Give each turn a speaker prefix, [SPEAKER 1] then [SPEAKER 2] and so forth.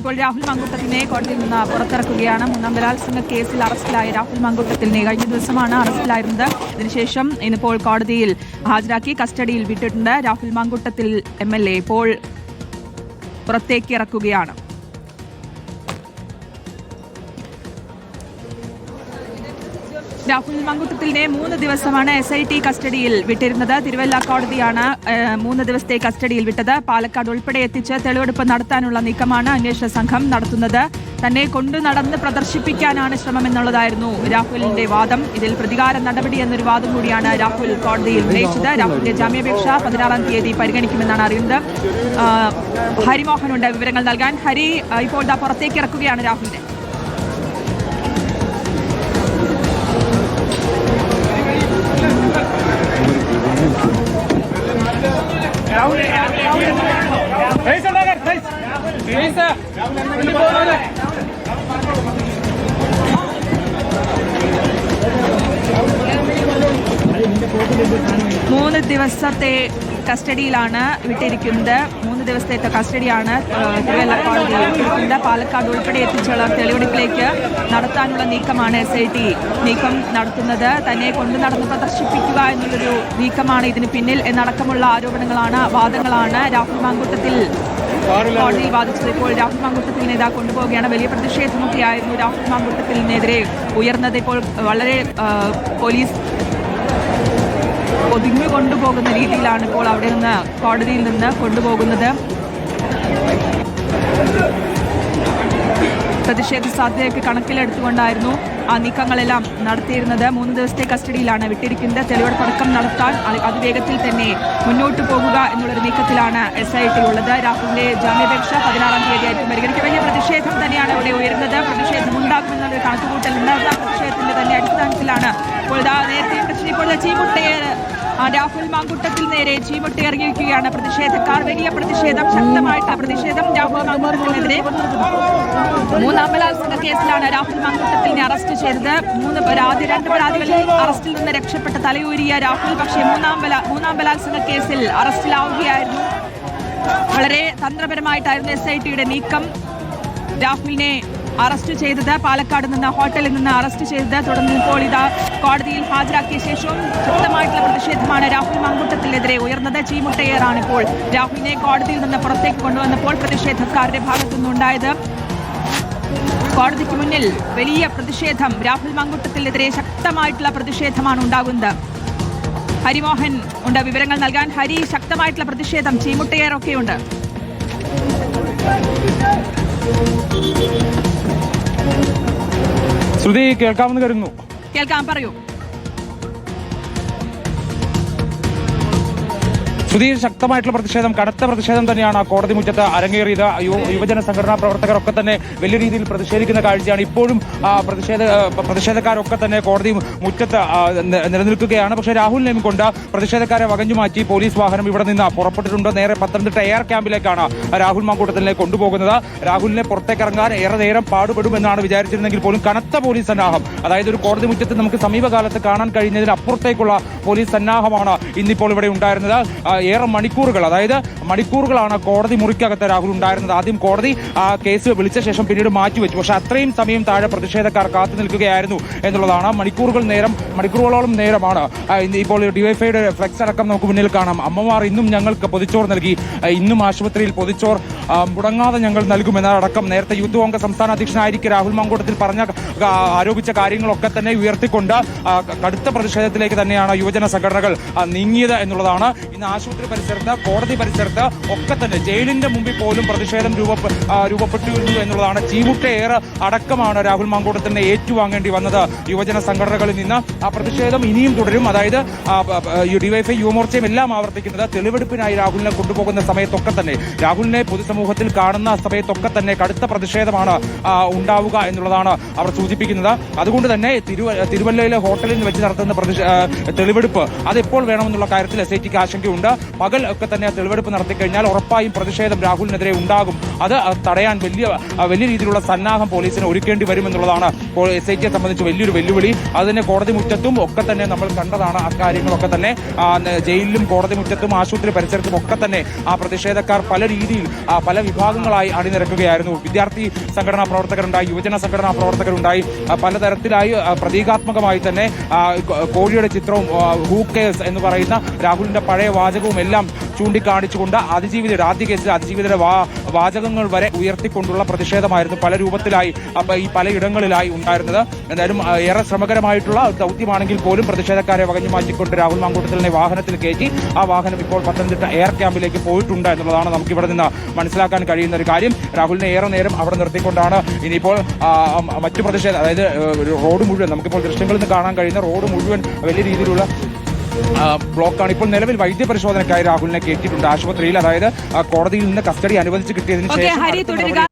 [SPEAKER 1] ഇപ്പോൾ രാഹുൽ മങ്കുട്ടത്തിനെ കോടതിയിൽ നിന്ന് പുറത്തിറക്കുകയാണ്. മൂന്നാം ബലാത്സംഗ കേസിൽ അറസ്റ്റിലായ രാഹുൽ മങ്കുട്ടത്തിനെ കഴിഞ്ഞ ദിവസമാണ് അറസ്റ്റിലായിരുന്നത്. ഇതിനുശേഷം ഇന്നിപ്പോൾ കോടതിയിൽ ഹാജരാക്കി കസ്റ്റഡിയിൽ വിട്ടിട്ടുണ്ട്. Rahul Mamkootathil M L A ഇപ്പോൾ പുറത്തേക്ക് രാഹുൽ മങ്കുട്ടത്തിലിനെ മൂന്ന് ദിവസമാണ് എസ് ഐ ടി കസ്റ്റഡിയിൽ വിട്ടിരുന്നത്. തിരുവല്ല കോടതിയാണ് മൂന്ന് ദിവസത്തെ കസ്റ്റഡിയിൽ വിട്ടത്. പാലക്കാട് ഉൾപ്പെടെ എത്തിച്ച് തെളിവെടുപ്പ് നടത്താനുള്ള നീക്കമാണ് അന്വേഷണ സംഘം നടത്തുന്നത്. തന്നെ കൊണ്ടു നടന്ന് പ്രദർശിപ്പിക്കാനാണ് ശ്രമമെന്നുള്ളതായിരുന്നു രാഹുലിന്റെ വാദം. ഇതിൽ പ്രതികാര നടപടി എന്നൊരു വാദം കൂടിയാണ് രാഹുൽ കോടതിയിൽ ഉന്നയിച്ചത്. രാഹുലിന്റെ ജാമ്യാപേക്ഷ പതിനാറാം തീയതി പരിഗണിക്കുമെന്നാണ് അറിയുന്നത്. ഹരിമോഹനുണ്ട് വിവരങ്ങൾ നൽകാൻ. ഹരി ഇപ്പോൾ പുറത്തേക്ക് ഇറക്കുകയാണ് രാഹുലിനെ. മൂന്ന് ദിവസത്തെ കസ്റ്റഡിയിലാണ് വിട്ടിരിക്കുന്നത്. മൂന്ന് ദിവസത്തെ കസ്റ്റഡിയാണ് തിരുവല്ല കോടതി വിട്ടിരിക്കുന്നത്. പാലക്കാട് ഉൾപ്പെടെ എത്തിച്ചുള്ള തെളിവെടുപ്പിലേക്ക് നടത്താനുള്ള നീക്കമാണ് എസ് ഐ ടി നീക്കം നടത്തുന്നത്. തന്നെ കൊണ്ടു നടന്ന് പ്രദർശിപ്പിക്കുക എന്നുള്ളൊരു നീക്കമാണ് ഇതിന് പിന്നിൽ. എന്നടക്കമുള്ള ആരോപണങ്ങളാണ് വാദങ്ങളാണ് രാഹുൽ മാങ്കൂട്ടത്തിൽ കോടതിയിൽ വാദിച്ചത്. ഇപ്പോൾ രാഹുൽ മാങ്കൂട്ടത്തിൽ നേതാ കൊണ്ടുപോവുകയാണ്. വലിയ പ്രതിഷേധമൊക്കെയായിരുന്നു രാഹുൽ മാങ്കൂട്ടത്തിനെതിരെ ഉയർന്നത്. ഇപ്പോൾ വളരെ പോലീസ് ഒതുങ്ങി കൊണ്ടുപോകുന്ന രീതിയിലാണ് ഇപ്പോൾ അവിടെ നിന്ന് കോടതിയിൽ നിന്ന് കൊണ്ടുപോകുന്നത്. പ്രതിഷേധ സാധ്യതയൊക്കെ കണക്കിലെടുത്തുകൊണ്ടായിരുന്നു ആ നീക്കങ്ങളെല്ലാം നടത്തിയിരുന്നത്. മൂന്ന് ദിവസത്തെ കസ്റ്റഡിയിലാണ് വിട്ടിരിക്കുന്നത്. തെളിവെടുപ്പടക്കം നടത്താൻ അതിവേഗത്തിൽ തന്നെ മുന്നോട്ട് പോകുക എന്നുള്ളൊരു നീക്കത്തിലാണ് എസ് ഐ ടി ഉള്ളത്. രാഹുലിന്റെ ജാമ്യാപേക്ഷ പതിനാറാം തീയതി പരിഗണിക്കുക വലിയ പ്രതിഷേധം തന്നെയാണ് ഇവിടെ ഉയരുന്നത്. പ്രതിഷേധം ഉണ്ടാകുമെന്നുള്ളൊരു കണക്കുകൂട്ടലുണ്ട് ഉണ്ടാകുന്ന പ്രതിഷേധത്തിന്റെ തന്നെ അടിസ്ഥാനത്തിലാണ് ഇപ്പോൾ നേരത്തെ പ്രശ്നം ഇപ്പോൾ ചീമുട്ടയെ രാഹുൽ മാങ്കുട്ടത്തിൽ നേരെ ചീമുട്ടി ഇറങ്ങിയിരിക്കുകയാണ്. പ്രതിഷേധക്കാർ വലിയ പ്രതിഷേധം ശക്തമായിട്ട് പ്രതിഷേധം രാഹുൽ മാങ്കുട്ടത്തിനെതിരെ. മൂന്നാം ബലാത്സംഗ കേസിലാണ് രാഹുൽ മാങ്കുട്ടത്തിനെ അറസ്റ്റ് ചെയ്തത്. മൂന്ന് പരാതി രണ്ട് പരാതികളിൽ അറസ്റ്റിൽ നിന്ന് രക്ഷപ്പെട്ട തലയൂരിയ രാഹുൽ പക്ഷേ മൂന്നാം ബല മൂന്നാം ബലാത്സംഗ കേസിൽ അറസ്റ്റിലാവുകയായിരുന്നു. വളരെ തന്ത്രപരമായിട്ടായിരുന്നു എസ് ഐ ടിയുടെ നീക്കം. രാഹുലിനെ അറസ്റ്റ് ചെയ്തത്. പാലക്കാട് നിന്ന് ഹോട്ടലിൽ നിന്ന് അറസ്റ്റ് ചെയ്തത്. തുടർന്ന് ഇപ്പോൾ ഇതാ കോടതിയിൽ ഹാജരാക്കിയ ശേഷവും ശക്തമായിട്ടുള്ള പ്രതിഷേധമാണ് രാഹുൽ മങ്കുട്ടത്തിനെതിരെ ഉയർന്നത്. ചീമുട്ടയേറാണ് ഇപ്പോൾ രാഹുലിനെ കോടതിയിൽ നിന്ന് പുറത്തേക്ക് കൊണ്ടുവന്നപ്പോൾ പ്രതിഷേധക്കാരുടെ ഭാഗത്തു നിന്നുണ്ടായത് കോടതിക്ക് മുന്നിൽ വലിയ പ്രതിഷേധം രാഹുൽ മങ്കുട്ടത്തിനെതിരെ ശക്തമായിട്ടുള്ള പ്രതിഷേധമാണ് ഉണ്ടാകുന്നത്. ഹരിമോഹൻ ഉണ്ട്. വിവരങ്ങൾ നൽകാൻ ഹരി ശക്തമായിട്ടുള്ള പ്രതിഷേധം. ചീമുട്ടയേറൊക്കെയുണ്ട്
[SPEAKER 2] ശ്രുതി കേൾക്കാമെന്ന് കരുതുന്നു.
[SPEAKER 1] കേൾക്കാം പറയൂ.
[SPEAKER 2] ശ്രുതി ശക്തമായിട്ടുള്ള പ്രതിഷേധം കടുത്ത പ്രതിഷേധം തന്നെയാണ് കോടതി മുറ്റത്ത് അരങ്ങേറിയത്. യുവജന സംഘടനാ പ്രവർത്തകരൊക്കെ തന്നെ വലിയ രീതിയിൽ പ്രതിഷേധിക്കുന്ന കാഴ്ചയാണ്. ഇപ്പോഴും ആ, പ്രതിഷേധ പ്രതിഷേധക്കാരൊക്കെ തന്നെ കോടതി മുറ്റത്ത് നിലനിൽക്കുകയാണ്. പക്ഷേ രാഹുലിനെയും കൊണ്ട് പ്രതിഷേധക്കാരെ വകഞ്ഞു മാറ്റി പോലീസ് വാഹനം ഇവിടെ നിന്ന് പുറപ്പെട്ടിട്ടുണ്ട്. നേരെ പത്തനംതിട്ട എയർ ക്യാമ്പിലേക്കാണ് രാഹുൽ മാങ്കൂട്ടത്തിനെ കൊണ്ടുപോകുന്നത്. രാഹുലിനെ പുറത്തേക്കിറങ്ങാൻ ഏറെ നേരം പാടുപെടുമെന്നാണ് വിചാരിച്ചിരുന്നെങ്കിൽ പോലും കനത്ത പോലീസ് സന്നാഹം അതായത് ഒരു കോടതി മുറ്റത്ത് നമുക്ക് സമീപകാലത്ത് കാണാൻ കഴിഞ്ഞതിന് അപ്പുറത്തേക്കുള്ള പോലീസ് സന്നാഹമാണ് ഇന്നിപ്പോൾ ഇവിടെ ഉണ്ടായിരുന്നത്. ആ, ഏറെ മണിക്കൂറുകൾ അതായത് മണിക്കൂറുകളാണ് കോടതി മുറിക്കകത്ത് രാഹുൽ ഉണ്ടായിരുന്നത്. ആദ്യം കോടതി ആ കേസ് വിളിച്ച ശേഷം പിന്നീട് മാറ്റിവെച്ചു. പക്ഷെ അത്രയും സമയം താഴെ പ്രതിഷേധക്കാർ കാത്തു നിൽക്കുകയായിരുന്നു എന്നുള്ളതാണ്. മണിക്കൂറുകൾ നേരം മണിക്കൂറുകളോളം നേരമാണ്. ഇപ്പോൾ ഡിവൈഫൈയുടെ ഫ്ലെക്സ് അടക്കം നമുക്ക് മുന്നിൽ കാണാം. അമ്മമാർ ഇന്നും ഞങ്ങൾക്ക് പൊതിച്ചോർ നൽകി. ഇന്നും ആശുപത്രിയിൽ പൊതിച്ചോർ മുടങ്ങാതെ ഞങ്ങൾ നൽകുമെന്നതടക്കം നേരത്തെ യൂത്ത് കോൺഗ്രസ് സംസ്ഥാന അധ്യക്ഷനായിരിക്കെ രാഹുൽ മങ്കോട്ടത്തിൽ പറഞ്ഞ ആരോപിച്ച കാര്യങ്ങളൊക്കെ തന്നെ ഉയർത്തിക്കൊണ്ട് കടുത്ത പ്രതിഷേധത്തിലേക്ക് തന്നെയാണ് യുവജന സംഘടനകൾ നീങ്ങിയത് എന്നുള്ളതാണ്. ഇന്ന് ആശുപത്രി പരിസരത്ത് കോടതി പരിസരത്ത് ഒക്കെ തന്നെ ജയിലിന്റെ മുമ്പിൽ പോലും പ്രതിഷേധം രൂപ രൂപപ്പെട്ടിരുന്നു എന്നുള്ളതാണ്. ചീമുട്ടയേറെ അടക്കമാണ് രാഹുൽ മങ്കൂട്ടത്തിനെ ഏറ്റുവാങ്ങേണ്ടി വന്നത് യുവജന സംഘടനകളിൽ നിന്ന്. ആ പ്രതിഷേധം ഇനിയും തുടരും. അതായത് ഡിവൈഫൈ യുവമോർച്ചയും എല്ലാം ആവർത്തിക്കുന്നത് തെളിവെടുപ്പിനായി രാഹുലിനെ കൊണ്ടുപോകുന്ന സമയത്തൊക്കെ തന്നെ. രാഹുലിനെ പൊതുസമൂഹത്തിൽ കാണുന്ന സമയത്തൊക്കെ തന്നെ കടുത്ത പ്രതിഷേധമാണ് ഉണ്ടാവുക എന്നുള്ളതാണ് അവർ സൂചിപ്പിക്കുന്നത്. അതുകൊണ്ട് തന്നെ തിരുവ തിരുവല്ലയിലെ ഹോട്ടലിൽ വെച്ച് നടത്തുന്ന തെളിവെടുപ്പ് അതെപ്പോൾ വേണമെന്നുള്ള കാര്യത്തിൽ എസ് ഐ ടിക്ക് ആശങ്കയുണ്ട്. പകൽ ഒക്കെ തന്നെ തെളിവെടുപ്പ് നടത്തി കഴിഞ്ഞാൽ ഉറപ്പായും പ്രതിഷേധം രാഹുലിനെതിരെ ഉണ്ടാകും. അത് തടയാൻ വലിയ വലിയ രീതിയിലുള്ള സന്നാഹം പോലീസിന് ഒരുക്കേണ്ടി വരുമെന്നുള്ളതാണ് എസ് ഐ ടിയെ സംബന്ധിച്ച് വലിയൊരു വെല്ലുവിളി. അതിന് കോടതി മുറ്റത്തും ഒക്കെ തന്നെ നമ്മൾ കണ്ടതാണ് അക്കാര്യങ്ങളൊക്കെ തന്നെ. ജയിലിലും കോടതി മുറ്റത്തും ആശുപത്രി പരിസരത്തും ഒക്കെ തന്നെ ആ പ്രതിഷേധക്കാർ പല രീതിയിൽ പല വിഭാഗങ്ങളായി അണിനിരക്കുകയായിരുന്നു. വിദ്യാർത്ഥി സംഘടനാ പ്രവർത്തകരുണ്ടായി യുവജന സംഘടനാ പ്രവർത്തകരുണ്ടായി. പലതരത്തിലായി പ്രതീകാത്മകമായി തന്നെ കോഴിയുടെ ചിത്രവും ഹൂക്കേഴ്സ് എന്ന് പറയുന്ന രാഹുലിന്റെ പഴയ വാചകവും എല്ലാം ചൂണ്ടിക്കാണിച്ചുകൊണ്ട് അതിജീവിതയുടെ ആദ്യ കേസിൽ അതിജീവിതയുടെ വാചകങ്ങൾ വരെ ഉയർത്തിക്കൊണ്ടുള്ള പ്രതിഷേധമായിരുന്നു പല രൂപത്തിലായി ഈ പലയിടങ്ങളിലായി ഉണ്ടായിരുന്നത്. എന്തായാലും ഏറെ ശ്രമകരമായിട്ടുള്ള ദൗത്യമാണെങ്കിൽ പോലും പ്രതിഷേധക്കാരെ വകഞ്ഞു മാറ്റിക്കൊണ്ട് രാഹുൽ മാങ്കൂട്ടത്തിലിനെ വാഹനത്തിൽ കയറ്റി ആ വാഹനം ഇപ്പോൾ പത്തനംതിട്ട എയർ ക്യാമ്പിലേക്ക് പോയിട്ടുണ്ട് എന്നുള്ളതാണ് നമുക്ക് ഇവിടെ നിന്ന് മനസ്സിലാക്കാൻ കഴിയുന്ന ഒരു കാര്യം. രാഹുലിനെ ഏറെ നേരം അവിടെ നിർത്തിക്കൊണ്ടാണ് ഇനിയിപ്പോൾ മറ്റു പ്രതിഷേധ അതായത് റോഡ് മുഴുവൻ നമുക്കിപ്പോൾ ദൃശ്യങ്ങളിൽ നിന്ന് കാണാൻ കഴിയുന്ന റോഡ് മുഴുവൻ വലിയ രീതിയിലുള്ള ബ്ലോക്കാണ്. ഇപ്പോൾ നിലവിൽ വൈദ്യപരിശോധനയ്ക്കായി രാഹുലിനെ കയറ്റിയിട്ടുണ്ട് ആശുപത്രിയിൽ അതായത് കോടതിയിൽ നിന്ന് കസ്റ്റഡി അനുവദിച്ച് കിട്ടിയതിന് ശേഷം